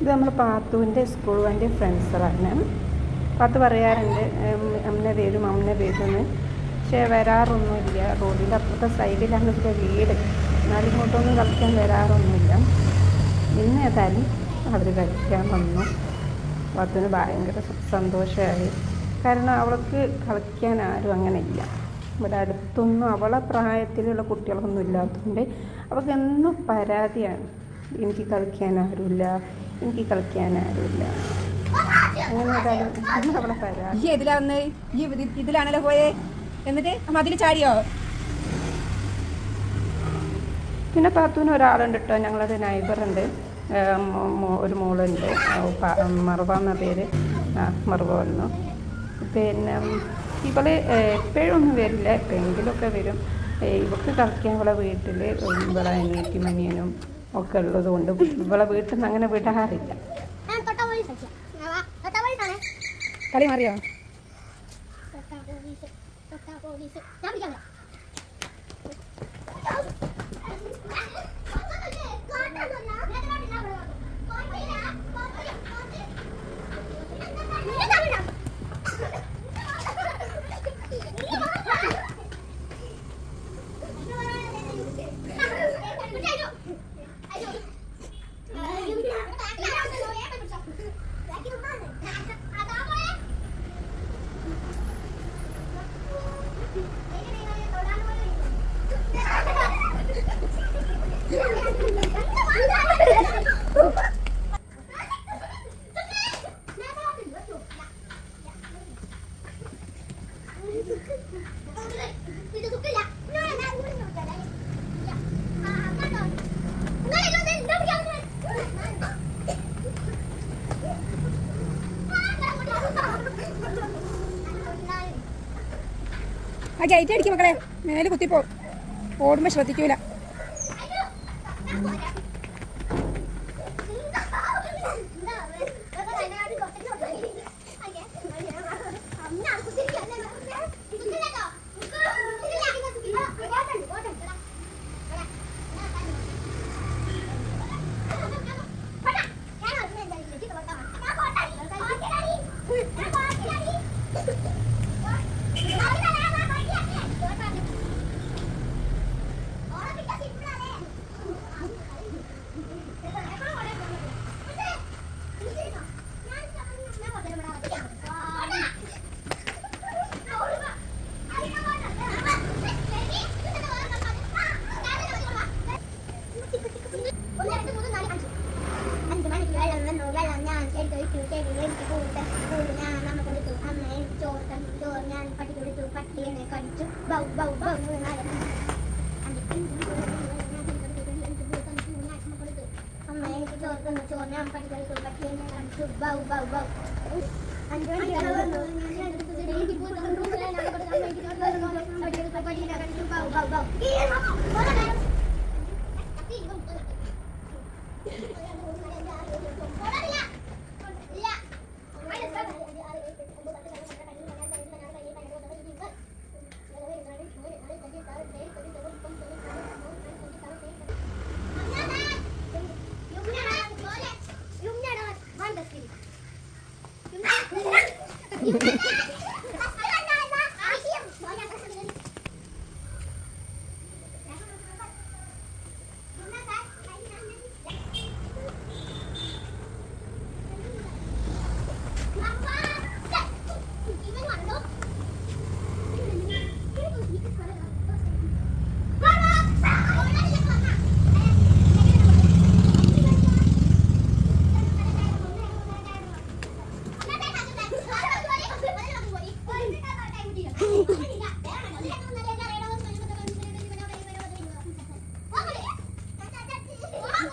ഇത് നമ്മൾ പാത്തുവിന്റെ സ്കൂൾ വണ്ടി ഫ്രണ്ട്സുകളാണ് പാത്തു പറയാറുണ്ട് ഉം, അമ്മ വരും അമ്മ വരുമെന്ന്. പക്ഷേ വരാറൊന്നുമില്ല. റോഡിന്റെ അപ്പുറത്തെ സൈഡിലാണ് ഇതിന്റെ വീട്. എന്നാലും ഇങ്ങോട്ടൊന്നും കളിക്കാൻ വരാറൊന്നുമില്ല. ഇന്ന് ഏതായാലും അവർ കളിക്കാൻ വന്നു. പാത്തുവിന് ഭയങ്കര സന്തോഷമായി. കാരണം അവൾക്ക് കളിക്കാൻ ആരും അങ്ങനെ ഇല്ല ഇവിടെ അടുത്തൊന്നും അവളെ പ്രായത്തിലുള്ള കുട്ടികളൊന്നും ഇല്ലാത്തതുകൊണ്ട് അവൾക്ക് എന്നും പരാതിയാണ്. എനിക്ക് കളിക്കാൻ ആരുമില്ല. എനിക്ക് കളിക്കാൻ ആരുമില്ല. അങ്ങനെ ഏതായാലും ഇന്ന് അവളെ ഈ ഇതിലാ വന്ന് ഈ ഇതിലാണല്ലോ പോയേ? എന്നിട്ട് മതിൽ ചാടിയോ? പിന്നെ പാത്തൂന് ഒരാളുണ്ട് കേട്ടോ ഞങ്ങളൊരു നൈബറുണ്ട്. ഒരു മോളുണ്ട്. മറുവ എന്ന പേര്. മറുവ വന്നു. പിന്നെ ഇവൾ എപ്പോഴും ഒന്നും വരില്ല. എപ്പോഴെങ്കിലുമൊക്കെ വരും. ഇവക്ക് ഇവൾക്ക് കളിക്കാൻ ഇവളെ വീട്ടിൽ ഇവളെ അനിയത്തി മനിയനും ഒക്കെ ഉള്ളത് കൊണ്ട് ഇവളെ വീട്ടിൽ നിന്ന് അങ്ങനെ വിടാറില്ല. കളി മാറിയോ? ആ ഗേറ്റ് അടിക്കും മക്കളെ. മേലെ കുത്തിപ്പോ. ഓടുമ്പോ ശ്രദ്ധിക്കൂല ഒന്ന് രണ്ട് മൂന്ന് നാല് അഞ്ച് അഞ്ച് മണിക്ക് വെള്ളം വന്നു വെള്ളം ഞാൻ എടുത്തൊഴിച്ചു ചെടി എനിക്ക് കൂട്ട് കൂട് ഞാൻ അമ്മ കൊടുത്തു അമ്മ എനിക്ക് ചോറ് തന്നു ചോറ് ഞാൻ പട്ടി കൊടുത്തു പട്ടി ബൗ ബൗ ബൗ അമ്മ എനിക്ക് ചോറ് തന്നു ചോറ് ഞാൻ പട്ടി കൊടുത്തു പട്ടി എന്നെ ബൗ ബൗ ബൗ ഞാൻ എടുത്തു